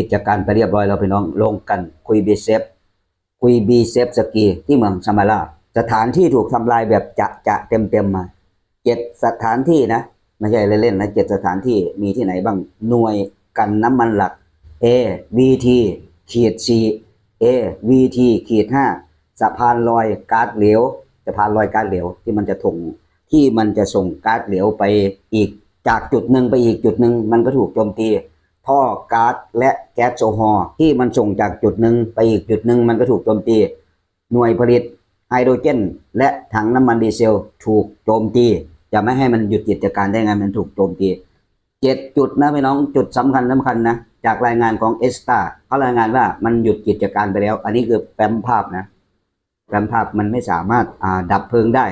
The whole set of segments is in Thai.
ปิดจากการไปเรียบร้อยแล้วพี่น้องลงกันคุยบีเซฟคุยบีเซฟสกีที่เมืองซามาราสถานที่ถูกทำลายแบบจะจะเต็มเต็มมาเจ็ดสถานที่นะไม่ใช่เล่นๆนะเจ็ดสถานที่มีที่ไหนบ้างหน่วยกันน้ำมันหลัก A VT ขีด C A VT ขีดห้าสะพานลอยก๊าซเหลวสะพานลอยก๊าซเหลวที่มันจะถงที่มันจะส่งก๊าซเหลวไปอีกจากจุดหนึ่งไปอีกจุดหนึ่งมันก็ถูกโจมตี ท่อก๊าซและแก๊สโซฮอล์ที่มันส่งจากจุดหนึ่งไปอีกจุดหนึ่งมันก็ถูกโจมตี หน่วยผลิตไฮโดรเจน และถังน้ำมันดีเซลถูกโจมตี จะไม่ให้มันหยุดกิจการได้ไงมันถูกโจมตีเจ็ดจุดนะพี่น้องจุดสำคัญสำคัญนะจากรายงานของเอสตาเขารายงานว่ามันหยุดกิจการไปแล้ว อันนี้คือแฟ้มภาพนะแฟ้มภาพมันไม่สามารถาดับเพลิงได้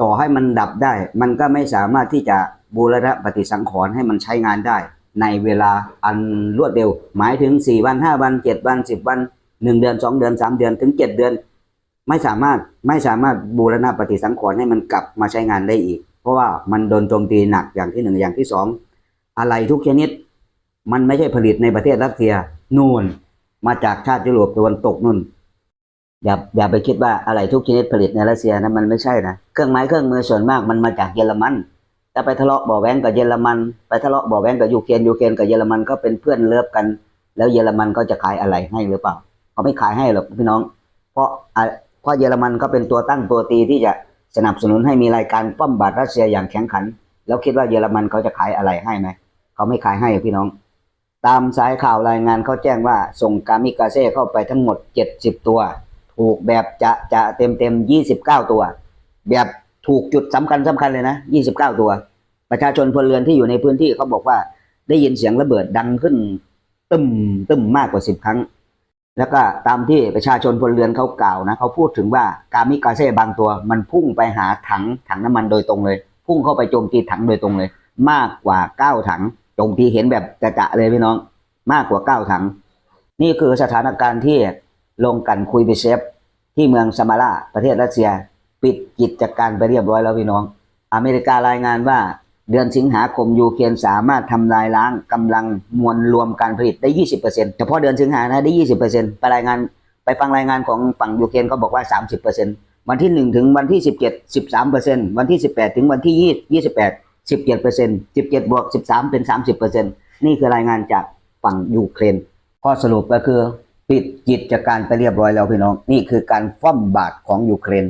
ต่อให้มันดับได้ มันก็ไม่สามารถที่จะบูรณะปฏิสังขรณ์ให้มันใช้งานได้ ในเวลาอันรวดเร็ว หมายถึง 4 วัน 5 วัน 7 วัน 10 วัน 1 เดือน 2 เดือน 3 เดือนถึง 7 เดือน ไม่สามารถไม่สามารถบูรณะปฏิสังขรณ์ให้มันกลับมาใช้งานได้อีก เพราะว่ามันโดนโจมตีหนักอย่างที่หนึ่งอย่างที่สองอะไรทุกชนิด มันไม่ใช่ผลิตในประเทศรัสเซียนู่น มาจากชาติยุโรปตะวันตกนู่นอย่าอย่าไปคิดว่าอะไรทุกชนิดผลิตในรัสเซียนะมันไม่ใช่นะเครื่องไม้เครื่องมือส่วนมากมันมาจากเยอรมัน แต่ไปทะเลาะบ่อแว้งกับเยอรมัน ไปทะเลาะบ่อแว้งกับยูเครนยูเครนกับเยอรมันก็เป็นเพื่อนเลิฟกัน แล้วเยอรมันก็จะขายอะไรให้หรือเปล่าเขาไม่ขายให้หรอกพี่น้อง เพราะอะเพราะเยอรมันก็เป็นตัวตั้งตัวตีที่จะสนับสนุนให้มีรายการป้อมบาดรัสเซียอย่างแข็งขัน แล้วคิดว่าเยอรมันเขาจะขายอะไรให้ไหมเขาไม่ขายให้พี่น้อง ตามสายข่าวรายงานเขาแจ้งว่าส่งกามิกาเซ่เข้าไปทั้งหมด 70 ตัว ถูกแบบจะจะเต็มเต็ม29 ตัว แบบ ถูกจุดสำคัญสำคัญเลยนะ29ตัว ประชาชนพลเรือนที่อยู่ในพื้นที่เขาบอกว่าได้ยินเสียงระเบิดดังขึ้น ตึมตึมมากกว่า10ครั้ง แล้วก็ตามที่ประชาชนพลเรือนเขากล่าวนะเขาพูดถึงว่ากามิกาเซ่บางตัว มันพุ่งไปหาถังถังน้ำมันโดยตรงเลย พุ่งเข้าไปโจมตีถังโดยตรงเลย มากกว่าเก้าถังโจมตีเห็นแบบจะๆเลยพี่น้อง มากกว่าเก้าถัง นี่คือสถานการณ์ที่ลงกันคุยไปเซฟที่เมืองซามาราประเทศรัสเซีย ปิดกิจการไปเรียบร้อยแล้วพี่น้อง อเมริการายงานว่า เดือนสิงหาคมยูเครนสามารถทำลายล้างกำลังมวลรวมการผลิตได้ 20%เฉพาะเดือนสิงหานะได้ 20%ไปรายงานไปฟังรายงานของฝั่งยูเครนก็บอกว่า 30%วันที่ 1 ถึงวันที่ 17 13%วันที่ 18 ถึงวันที่ 20 28 17% 17บวก13 เป็น 30%นี่คือรายงานจากฝั่งยูเครน ข้อสรุปก็คือ ปิดกิจการไปเรียบร้อยแล้วพี่น้อง นี่คือการฟ้อมบาทของยูเครน